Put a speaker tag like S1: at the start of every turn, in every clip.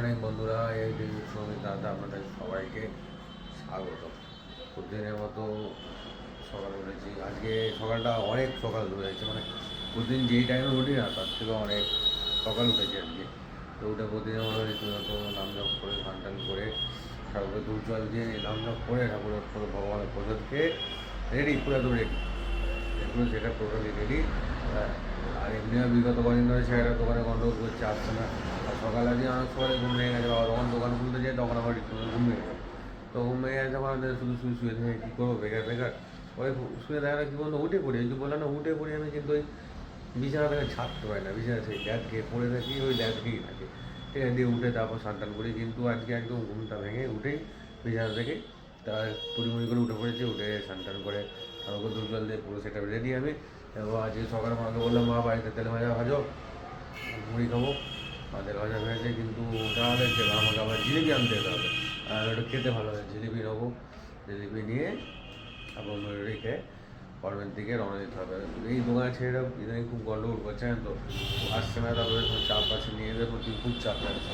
S1: Morning বন্ধুরা, এই শ্রমিক দাদা আপনাদের সবাইকে স্বাগত প্রতিদিনের মতো সকালে উঠেছি। আজকে সকালটা অনেক সকাল উঠেছে মানে প্রতিদিন যেই টাইমে উঠি না, তার থেকে অনেক সকাল উঠেছি আজকে। তো উঠে প্রতিদিনের মতো রীতিমতো নাম জপ করে টান করে ঠাকুরের দুধ জল দিয়ে নাম জপ করে ঠাকুরের পুরো ভগবানের প্রসাদকে রেডি পুরো তো রেডি এগুলো সেটা টোটালি রেডি আর এমনিও বিগত কদিন ধরে ছেলেটা দোকানে গন্ডগোল করছে, আসছে না। সকালে আজকে অনেক সময় ঘুম ভেঙে গেছে, বাবা তখন দোকান খুলতে যাই তখন আমার ঘুম ভেঙে যায় তো ঘুম ভেঙে গেছে তখন আমাদের শুধু শুয়ে শুয়ে থেকে, কী করব? বেকার বেকার। ওই শুয়ে দেখা কী বলতো? উঠে পড়ি। ওই যে বললাম না, উঠে পড়ি আমি কিন্তু ওই বিছানা থেকে ছাড়তে পারি না, বিছানা সেই ল্যাদ খেয়ে পড়ে থাকি, ওই ল্যাদ খেয়েই থাকি। ঠিক আছে দিয়ে উঠে তারপর স্নান টান করি, কিন্তু আজকে একদম ঘুমটা ভেঙে উঠেই বিছানা থেকে তার পরিমণি করে উঠে পড়েছি, উঠে স্নান টান করে আমাকে দুধ জল দিয়ে পুরো সেটা রেডি আমি। আজকে সকালে মাকে বললাম, মা, বাড়িতে তেলে ভাজা ভাজো, মুড়ি খাব। তেলে ভাজা ভেজেছে কিন্তু ওটা সে আমাকে আবার জিলিপি আনতে যেতে হবে। আর ওটা খেতে ভালো হয় জিলিপি নেব। জিলিপি নিয়ে আবার খেয়ে কর্মের দিকে রওনা দিতে হবে। এই দোকানে ছেলেরা ইদানিং খুব গন্ডগোল করছে তো? আসছে না, তারপরে চাপ আছে নিজেদের প্রতি খুব চাপ লাগছে।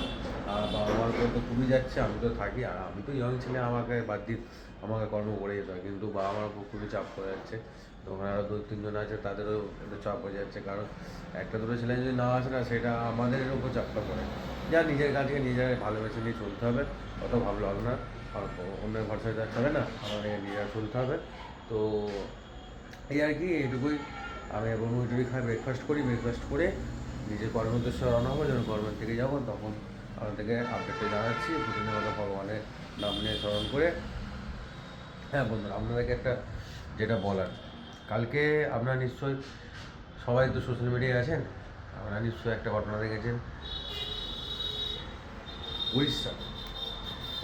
S1: আর বাবা মার তো খুবই যাচ্ছে, আমি তো থাকি, আর আমি তো ইয়ং ছেলে, আমাকে বাদ দিন আমাকে কর্ম করে যেতে হয়। কিন্তু বাবা মার উপর খুবই চাপ পড়ে যাচ্ছে। ওখানে আরও দু, তিনজন আছে, তাদেরও একটু চাপ হয়ে যাচ্ছে। কারণ একটা দুটো ছেলে যদি না আসে না, সেটা আমাদের উপর চাপটা পড়ে। যা নিজের কাজকে নিজের ভালোবেসে নিয়ে চলতে হবে, অত ভাবলে হবে না। অন্যের ভরসায় থাকতে হবে না আমাদের নিজেরা চলতে হবে। তো এই আর কি, এইটুকুই। আমি এবং মুড়ি খাই ব্রেকফাস্ট করি ব্রেকফাস্ট করে নিজের কর্মোদ্দেশ্যে রওনা হব। যখন কর্মের থেকে যাব, তখন আপনাদেরকে আপডেটটা জানাচ্ছি। প্রতিদিনের মতো ভগবানের নাম নিয়ে স্মরণ করে। হ্যাঁ বন্ধুরা, আপনাদেরকে একটা যেটা বলার কালকে আপনারা নিশ্চয়ই সবাই তো সোশ্যাল মিডিয়ায় আছেন, আপনারা নিশ্চয়ই একটা ঘটনা দেখেছেন। উড়িষ্যা,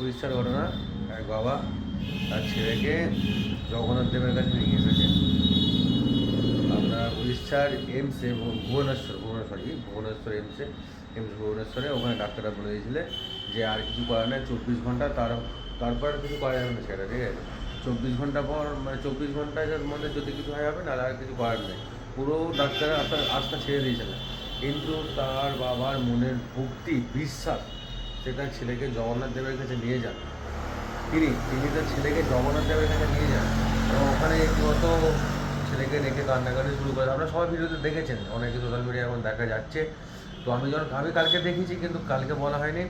S1: উড়িষ্যার ঘটনা, এক বাবা তার ছেলেকে জগন্নাথ দেবের কাছে নিয়ে এসেছে। আপনার উড়িষ্যার এমসে ভুবনেশ্বর ভুবনেশ্বর কি ভুবনেশ্বর এমসে এমস ভুবনেশ্বরে ওখানে ডাক্তাররা বলে দিয়েছিলে যে আর কিছু করার নেই, চব্বিশ ঘণ্টা তার, তারপর কিছু করা যাবে না সেটা ঠিক আছে? চব্বিশ ঘণ্টা পর মানে চব্বিশ ঘণ্টার মধ্যে যদি কিছু হয়ে যাবে না আর কিছু করার নেই। পুরো ডাক্তারের আস্থা আস্থা ছেড়ে দিয়েছিলেন কিন্তু তার বাবার মনের ভক্তি, বিশ্বাস সে তার ছেলেকে জগন্নাথ দেবের কাছে নিয়ে যান। তিনি তিনি তার ছেলেকে জগন্নাথ দেবের কাছে নিয়ে যান। এবং ওখানে রীতিমতো ছেলেকে রেখে কান্নাকাটি শুরু করে, আপনারা সবাই ভিডিওতে দেখেছেন, অনেকে সোশ্যাল মিডিয়া এখন দেখা যাচ্ছে। তো আমি যখন, আমি কালকে দেখেছি, কিন্তু কালকে বলা হয়নি।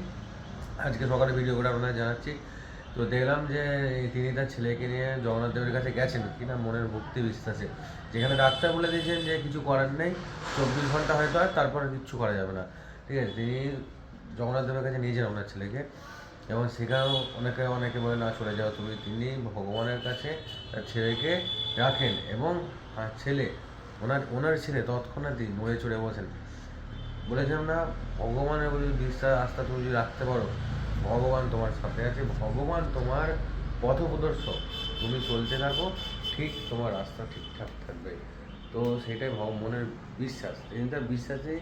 S1: আজকে সকালে ভিডিও করে আপনাদের জানাচ্ছি। তো দেখলাম যে তিনি তার ছেলেকে নিয়ে জগন্নাথ দেবের কাছে গেছেন। কিনা মনের ভক্তি বিশ্বাসে। যেখানে ডাক্তার বলে দিয়েছেন যে কিছু করার নেই, চব্বিশ ঘণ্টা হয়তো আর তারপরে কিচ্ছু করা যাবে না। ঠিক আছে, তিনি জগন্নাথ দেবের কাছে নিয়ে যান ওনার ছেলেকে এবং সেখানেও অনেকে অনেকে বলে, না, চলে যাও তুমি। তিনি ভগবানের কাছে তার ছেলেকে রাখেন এবং তার ছেলে, ওনার ওনার ছেলে তৎক্ষণাৎই নড়ে চড়ে বসেন। বলেছিলাম না, ভগবানের যদি বিশ্বাস, আস্থা তুমি যদি রাখতে পারো ভগবান তোমার সাথে আছে, ভগবান তোমার পথপ্রদর্শক তুমি চলতে থাকো, ঠিক তোমার রাস্তা ঠিকঠাক থাকবে। তো সেটাই মনের বিশ্বাস। তিনি তার বিশ্বাসে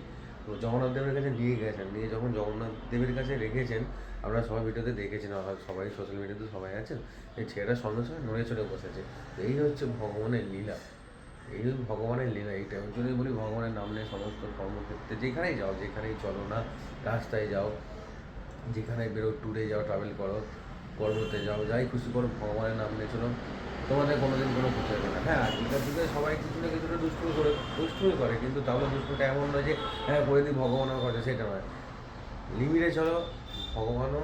S1: জগন্নাথ দেবের কাছে নিয়ে গেছেন, নিয়ে যখন জগন্নাথ দেবের কাছে রেখেছেন, আমরা সবাই ভিডিওতে দেখেছেন সবাই সোশ্যাল মিডিয়াতে সবাই আছেন, এই ছেলেটার সঙ্গে সঙ্গে নড়ে চড়ে বসেছে। এই হচ্ছে ভগবানের লীলা। এই হচ্ছে ভগবানের লীলা, এইটা ওই জন্যই বলি ভগবানের নাম নিয়ে সমস্ত কর্মক্ষেত্রে যেখানেই যাও, যেখানেই চলো না, রাস্তায় যাও যেখানে বেরো ট্যুরে যাও ট্রাভেল করো কর্মতে যাও যাই খুশি করো ভগবানের নাম নিয়ে চলো তোমাদের কোনোদিন কোনো ক্ষতি হবে না হ্যাঁ আজকালকার যুগে সবাই কিছু না কিছু দুষ্টুমি করে দুষ্টুমি করে কিন্তু তাহলে দুষ্টুমিটা এমন নয় যে হ্যাঁ করে দিই ভগবানের কথা সেটা নয় লিমিটে চলো ভগবানও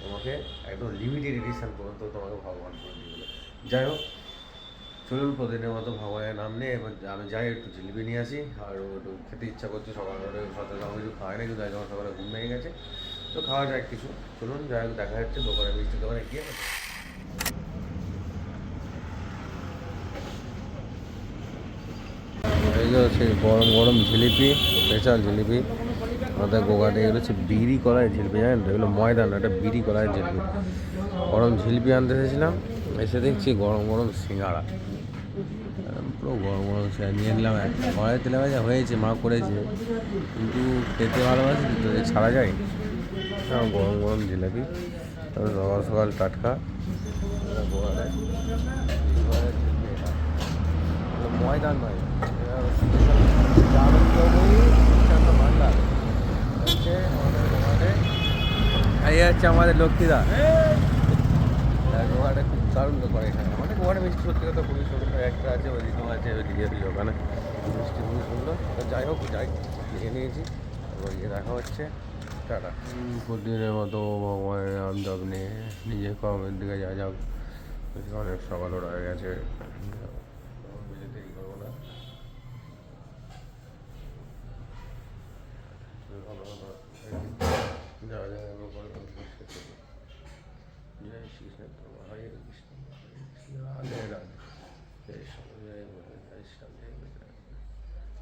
S1: তোমাকে একদম লিমিটেড এডিশন পর্যন্ত তোমাকে ভগবান করে দিবে যাই হোক চলুন প্রতিদিনের মতো ভগবানের নাম নিয়ে এবার আমি যাই একটু জিলিপি নিয়ে আসি আর একটু খেতে ইচ্ছা করছে সকালে সকালে কিছু খাওয়াই না কিন্তু আমার সকালে ঘুম ভেঙে গেছে তো খাওয়া যায় কিছু। চলুন, যাই হোক, দেখা যাচ্ছে দোকানে মিষ্টি দোকানে গিয়ে। এই গরম গরম জিলিপি, স্পেশাল জিলিপি। আমাদের গোগাতে এগুলো হচ্ছে বিড়ি কলায় জিলিপি, জানেন তো? এগুলো ময়দা না, এটা বিড়ি কলায় জিলিপি। গরম জিলিপি আনতে এসেছিলাম, এসে দেখছি গরম গরম সিঙ্গাড়া। পুরো গরম গরম নিয়ে নিলাম একটা কড়াই তেলে ভাজা, হয়েছে, মা করেছে। কিন্তু খেতে ভালোবাসি তো ছাড়া যায় গরম গরম জিলিপি তারপরে সকাল সকাল টাটকা। ময়দান নয় এই হচ্ছে আমাদের লক্ষ্মীদা। গোয়াটা খুব দারুণ করে এখানে। আমাদের গোয়াটা মিষ্টি সত্যি কথা খুবই সুন্দর। একটা আছে ওইদিকেও আছে ওইদিকে ওই ওখানে। মিষ্টি খুবই সুন্দর। যাই হোক যাই নিয়ে নিয়েছি। ওই গিয়ে দেখা হচ্ছে। টাটা প্রতিদিনের মতো ভগবানের নাম জপ নিয়ে নিজের কর্মের দিকে যা যাক অনেক সকাল হয়ে গেছে। জয় শ্রীকৃষ্ণ হরে কৃষ্ণ হরে রাধে জয় শ্যাম জয় জয় শ্যাম জয়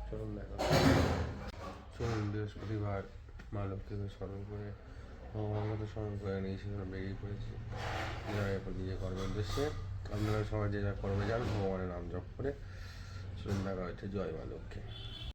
S1: চলুন দেখা চলুন বৃহস্পতিবার। মা লক্ষ্মীকে স্মরণ করে ভগবানকে স্মরণ করে নিয়ে সেখানে বেরিয়ে পড়েছি যারা এখন নিজে কর্মের উদ্দেশ্যে। আপনারা সবাই যে যা করবে যান, ভগবানের নাম জপ করে সুন্দর হয়েছে জয় মা লক্ষ্মী।